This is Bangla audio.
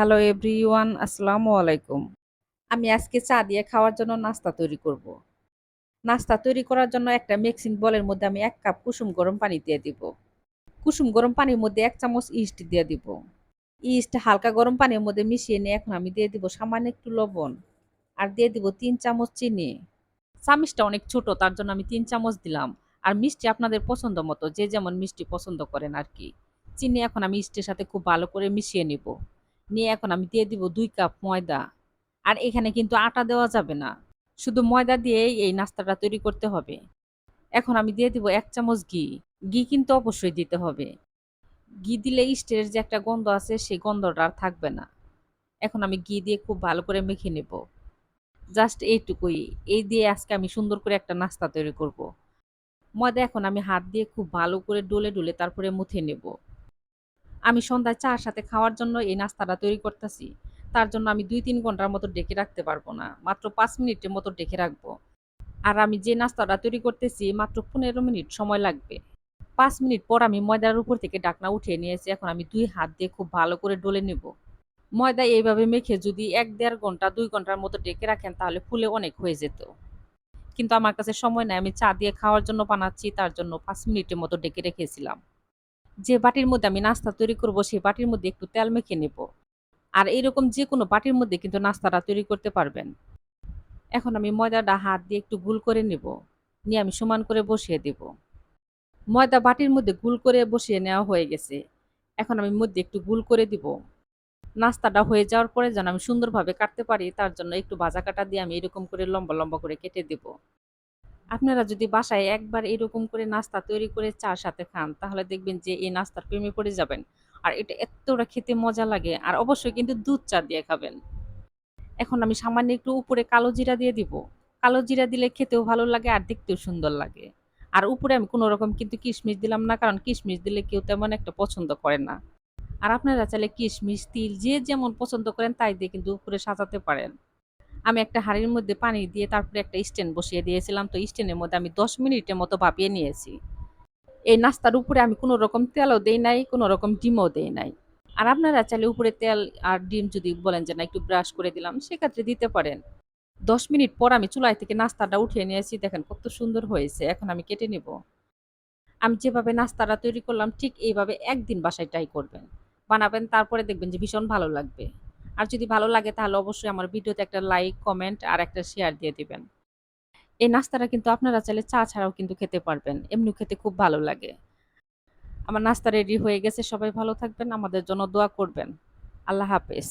হ্যালো এভরিওয়ান আসসালামু আলাইকুম আমি আজকে চা দিয়ে খাওয়ার জন্য নাস্তা তৈরি করব। নাস্তা তৈরি করার জন্য একটা মিক্সিং বলের মধ্যে আমি এক কাপ কুসুম গরম পানি দিয়ে দিব। কুসুম গরম পানির মধ্যে এক চামচ ইস্ট দিয়ে দিব। ইস্ট হালকা গরম পানির মধ্যে মিশিয়ে নিয়ে এখন আমি দিয়ে দিব সামান্য একটু লবণ। আর দিয়ে দিব তিন চামচ চিনি। চামিচটা অনেক ছোট, তার জন্য আমি তিন চামচ দিলাম। আর মিষ্টি আপনাদের পছন্দ মতো, যে যেমন মিষ্টি পছন্দ করেন আর কি। চিনি এখন আমি ইস্টের সাথে খুব ভালো করে মিশিয়ে নিব। নিয়ে এখন আমি দিয়ে দিব দুই কাপ ময়দা। আর এখানে কিন্তু আটা দেওয়া যাবে না। শুধু ময়দা দিয়েই এই নাস্তাটা তৈরি করতে হবে। এখন আমি দিয়ে দিব এক চামচ ঘি। ঘি কিন্তু অবশ্যই দিতে হবে। ঘি দিলে ইস্টের যে একটা গন্ধ আছে, সেই গন্ধটা আর থাকবে না। এখন আমি ঘি দিয়ে খুব ভালো করে মেখে নেব। জাস্ট এইটুকুই। এই দিয়ে আজকে আমি সুন্দর করে একটা নাস্তা তৈরি করব। ময়দা এখন আমি হাত দিয়ে খুব ভালো করে ডলে ডলে তারপরে মুথে নেব। আমি সন্ধ্যায় চার সাথে খাওয়ার জন্য এই নাস্তাটা তৈরি করতেছি। তার জন্য আমি দুই তিন ঘণ্টার মতো ডেকে রাখতে পারব না। মাত্র পাঁচ মিনিটের মতো ডেকে রাখব। আর আমি যে নাস্তাটা তৈরি করতেছি, মাত্র পনেরো মিনিট সময় লাগবে। পাঁচ মিনিট পর আমি ময়দার উপর থেকে ডাকনা উঠিয়ে নিয়েছি। এখন আমি দুই হাত দিয়ে খুব ভালো করে ডলে নেব। ময়দা এইভাবে মেখে যদি এক দেড় ঘণ্টা, দুই ঘণ্টার মতো ডেকে রাখেন, তাহলে ফুলে অনেক হয়ে যেত। কিন্তু আমার কাছে সময় নেই। আমি চা দিয়ে খাওয়ার জন্য বানাচ্ছি, তার জন্য পাঁচ মিনিটের মতো ডেকে রেখেছিলাম। যে বাটির মধ্যে আমি নাস্তা তৈরি করব, সেই বাটির মধ্যে একটু তেল মেখে নেব। আর এরকম যে কোনো বাটির মধ্যে কিন্তু নাস্তাটা তৈরি করতে পারবেন। এখন আমি ময়দাটা হাত দিয়ে একটু গুল করে নেব। নিয়ে আমি সমান করে বসিয়ে দেব। ময়দা বাটির মধ্যে গুল করে বসিয়ে নেওয়া হয়ে গেছে। এখন আমি মধ্যে একটু গুল করে দিব। নাস্তাটা হয়ে যাওয়ার পরে যেন আমি সুন্দরভাবে কাটতে পারি, তার জন্য একটু ভাজা কাটা দিয়ে আমি এরকম করে লম্বা লম্বা করে কেটে দেব। আপনারা যদি বাসায় একবার এরকম করে নাস্তা তৈরি করে চার সাথে খান, তাহলে দেখবেন যে এই নাস্তার প্রেমে পড়ে যাবেন। আর এটা এতটা খেতে মজা লাগে, আর অবশ্যই কিন্তু দুধ চা দিয়ে খাবেন। এখন আমি সামান্য একটু উপরে কালো জিরা দিয়ে দিব। কালো জিরা দিলে খেতেও ভালো লাগে আর দেখতেও সুন্দর লাগে। আর উপরে আমি কোনো রকম কিন্তু কিশমিশ দিলাম না, কারণ কিশমিশ দিলে কেউ তেমন একটা পছন্দ করে না। আর আপনারা চাইলে কিশমিশ, তিল, যে যেমন পছন্দ করেন, তাই দিয়ে কিন্তু উপরে সাজাতে পারেন। আমি একটা হাঁড়ির মধ্যে পানি দিয়ে তারপরে একটা স্ট্যান্ড বসিয়ে দিয়েছিলাম। তো স্ট্যান্ডের মধ্যে আমি দশ মিনিটের মতো ভাপিয়ে নিয়েছি। এই নাস্তার উপরে আমি কোনো রকম তেলও দেই নাই, কোনো রকম ডিমও দেই নাই। আর আপনারা চাইলে উপরে তেল আর ডিম যদি বলেন যে না, একটু ব্রাশ করে দিলাম, সেক্ষেত্রে দিতে পারেন। দশ মিনিট পর আমি চুলাই থেকে নাস্তাটা উঠিয়ে নিয়েছি। দেখেন কত সুন্দর হয়েছে, এখন আমি কেটে নেব। আমি যেভাবে নাস্তাটা তৈরি করলাম, ঠিক এইভাবে একদিন বাসায় ট্রাই করবেন। বানাবেন, তারপরে দেখবেন যে ভীষণ ভালো লাগবে। আর যদি ভালো লাগে তাহলে অবশ্যই আমার ভিডিওতে একটা লাইক কমেন্ট আর একটা শেয়ার দিয়ে দিবেন। এই নাস্তাটা কিন্তু আপনারা চাইলে চা ছাড়াও কিন্তু খেতে পারবেন এমনি খেতে খুব ভালো লাগে। আমার নাস্তা রেডি হয়ে গেছে, সবাই ভালো থাকবেন, আমাদের জন্য দোয়া করবেন। আল্লাহ হাফেজ।